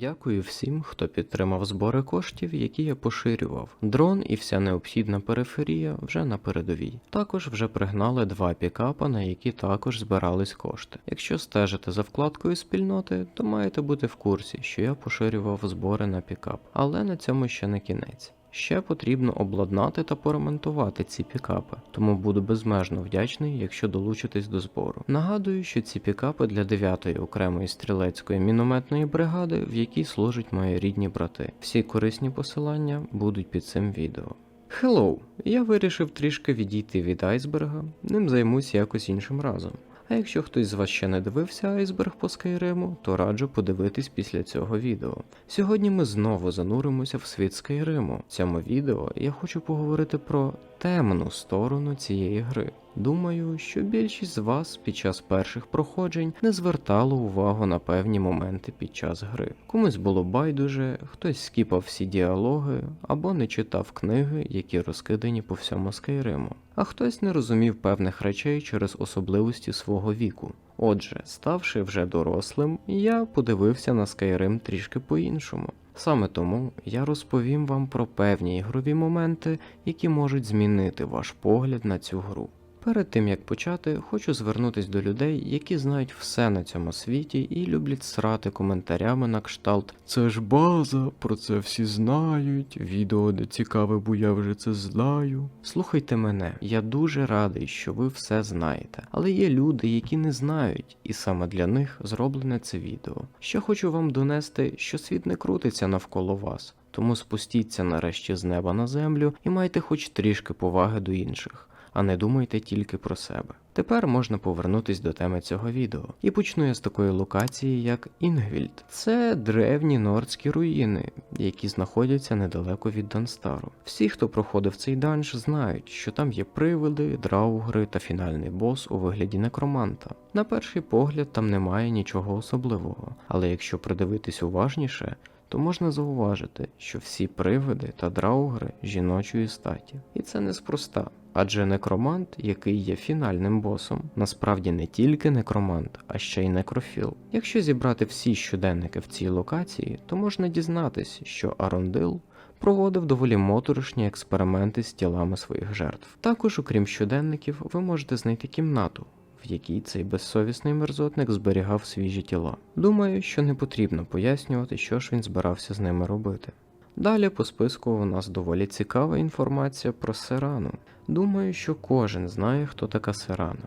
Дякую всім, хто підтримав збори коштів, які я поширював. Дрон і вся необхідна периферія вже на передовій. Також вже пригнали два пікапа, на які також збирались кошти. Якщо стежите за вкладкою спільноти, то маєте бути в курсі, що я поширював збори на пікап. Але на цьому ще не кінець. Ще потрібно обладнати та поремонтувати ці пікапи, тому буду безмежно вдячний, якщо долучитесь до збору. Нагадую, що ці пікапи для 9-ї окремої стрілецької мінометної бригади, в якій служать мої рідні брати. Всі корисні посилання будуть під цим відео. Хеллоу! Я вирішив трішки відійти від айсберга, ним займусь якось іншим разом. А якщо хтось з вас ще не дивився айсберг по Скайриму, то раджу подивитись після цього відео. Сьогодні ми знову зануримося в світ Скайриму. В цьому відео я хочу поговорити про темну сторону цієї гри. Думаю, що більшість з вас під час перших проходжень не звертало увагу на певні моменти під час гри. Комусь було байдуже, хтось скіпав всі діалоги або не читав книги, які розкидані по всьому Скайриму, а хтось не розумів певних речей через особливості свого віку. Отже, ставши вже дорослим, я подивився на Skyrim трішки по-іншому. Саме тому я розповім вам про певні ігрові моменти, які можуть змінити ваш погляд на цю гру. Перед тим як почати, хочу звернутись до людей, які знають все на цьому світі і люблять срати коментарями на кшталт Це ж база, про це всі знають, відео не цікаве, бо я вже це знаю. Слухайте мене, я дуже радий, що ви все знаєте, але є люди, які не знають, і саме для них зроблене це відео. Що хочу вам донести, що світ не крутиться навколо вас. Тому спустіться нарешті з неба на землю і майте хоч трішки поваги до інших а не думайте тільки про себе. Тепер можна повернутись до теми цього відео. І почну я з такої локації, як Інгвільд. Це древні нордські руїни, які знаходяться недалеко від Данстару. Всі, хто проходив цей данж, знають, що там є привиди, драугри та фінальний бос у вигляді некроманта. На перший погляд там немає нічого особливого, але якщо придивитись уважніше, то можна зауважити, що всі привиди та драугри жіночої статі. І це неспроста. Адже некромант, який є фінальним босом, насправді не тільки некромант, а ще й некрофіл. Якщо зібрати всі щоденники в цій локації, то можна дізнатись, що Арондил проводив доволі моторошні експерименти з тілами своїх жертв. Також, окрім щоденників, ви можете знайти кімнату. В якій цей безсовісний мерзотник зберігав свіжі тіла. Думаю, що не потрібно пояснювати, що ж він збирався з ними робити. Далі по списку у нас доволі цікава інформація про Серану. Думаю, що кожен знає, хто така Серана.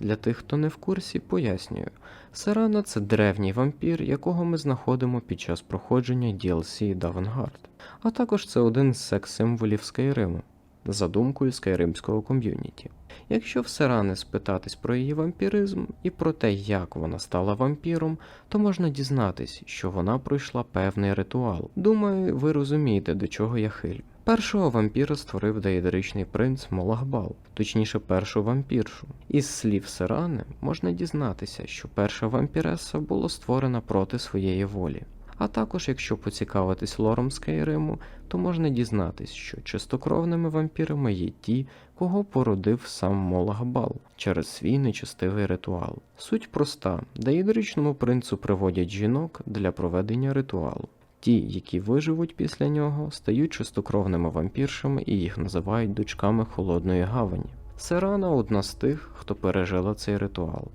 Для тих, хто не в курсі, пояснюю. Серана це древній вампір, якого ми знаходимо під час проходження DLC Давенгард. А також це один з секс-символів Скайриму, за думкою скайримського ком'юніті. Якщо в Серани спитатись про її вампіризм і про те, як вона стала вампіром, то можна дізнатись, що вона пройшла певний ритуал. Думаю, ви розумієте, до чого я хилю. Першого вампіра створив деїдеричний принц Молагбал, точніше, першу вампіршу. Із слів Серани можна дізнатися, що перша вампіреса була створена проти своєї волі. А також, якщо поцікавитись лором Скайриму, то можна дізнатись, що чистокровними вампірами є ті, кого породив сам Молагбал через свій нечестивий ритуал. Суть проста: деїдричному принцу приводять жінок для проведення ритуалу. Ті, які виживуть після нього, стають чистокровними вампіршами і їх називають дочками холодної гавані. Серана одна з тих, хто пережила цей ритуал.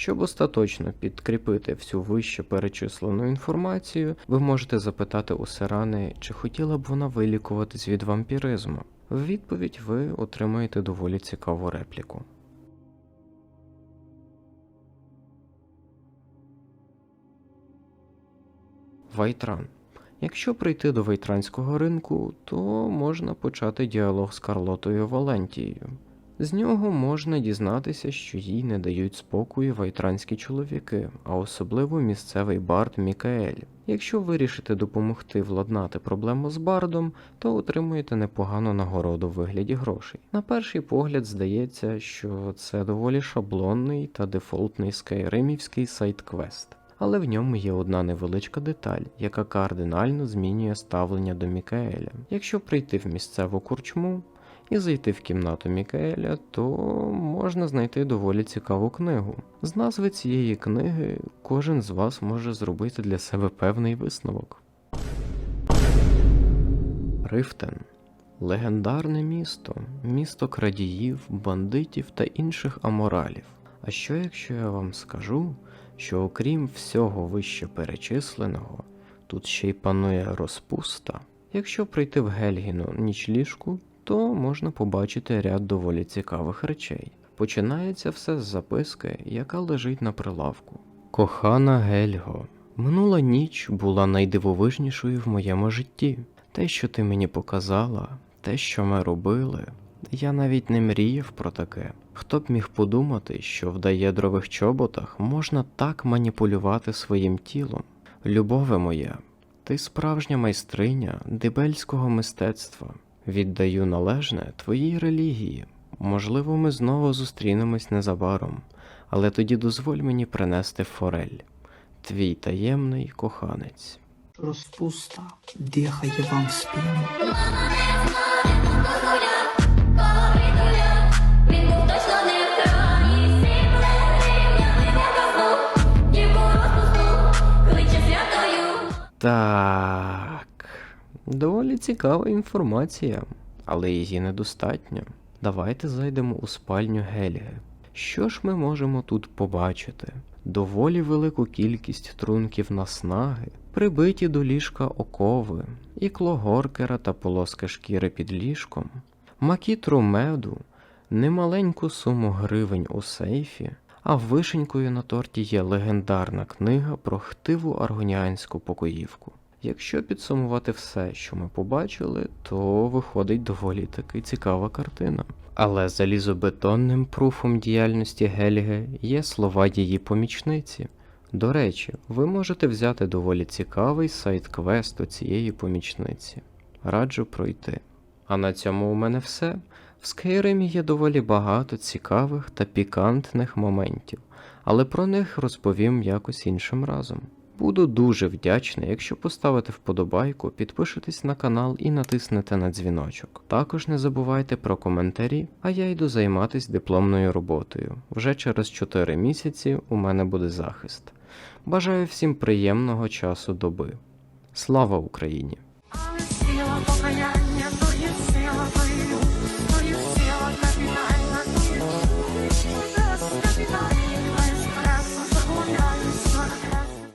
Щоб остаточно підкріпити всю вище перечислену інформацію, ви можете запитати у Серани, чи хотіла б вона вилікуватись від вампіризму. В відповідь ви отримаєте доволі цікаву репліку. Вайтран. Якщо прийти до вайтранського ринку, то можна почати діалог з Карлотою Валентією. З нього можна дізнатися, що їй не дають спокою вайтранські чоловіки, а особливо місцевий бард Мікаель. Якщо вирішите допомогти владнати проблему з бардом, то отримуєте непогану нагороду в вигляді грошей. На перший погляд здається, що це доволі шаблонний та дефолтний скайримівський сайт-квест. Але в ньому є одна невеличка деталь, яка кардинально змінює ставлення до Мікаеля. Якщо прийти в місцеву курчму, і зайти в кімнату Мікаеля, то можна знайти доволі цікаву книгу. З назви цієї книги кожен з вас може зробити для себе певний висновок. Рифтен легендарне місто, місто крадіїв, бандитів та інших аморалів. А що якщо я вам скажу, що окрім всього вище перечисленого, тут ще й панує розпуста? Якщо прийти в Гельгіну нічліжку, то можна побачити ряд доволі цікавих речей. Починається все з записки, яка лежить на прилавку. Кохана Гельго, минула ніч була найдивовижнішою в моєму житті. Те, що ти мені показала, те, що ми робили, я навіть не мріяв про таке. Хто б міг подумати, що в даєдрових чоботах можна так маніпулювати своїм тілом? Любове моя, ти справжня майстриня дибельського мистецтва. Віддаю належне твоїй релігії. Можливо, ми знову зустрінемось незабаром, але тоді дозволь мені принести форель, твій таємний коханець. Розпуста дихає вам в спину. Так, доволі цікава інформація, але її недостатньо. Давайте зайдемо у спальню Гельги. Що ж ми можемо тут побачити? Доволі велику кількість трунків наснаги, прибиті до ліжка окови, ікло горкера та полоски шкіри під ліжком, макітру меду, немаленьку суму гривень у сейфі, а вишенькою на торті є легендарна книга про хтиву аргоніанську покоївку. Якщо підсумувати все, що ми побачили, то виходить доволі таки цікава картина. Але залізобетонним пруфом діяльності Гельги є слова її помічниці. До речі, ви можете взяти доволі цікавий сайт-квест у цієї помічниці. Раджу пройти. А на цьому у мене все. В Скайримі є доволі багато цікавих та пікантних моментів, але про них розповім якось іншим разом. Буду дуже вдячний, якщо поставите вподобайку, підпишетесь на канал і натиснете на дзвіночок. Також не забувайте про коментарі, а я йду займатись дипломною роботою. Вже через 4 місяці у мене буде захист. Бажаю всім приємного часу доби. Слава Україні!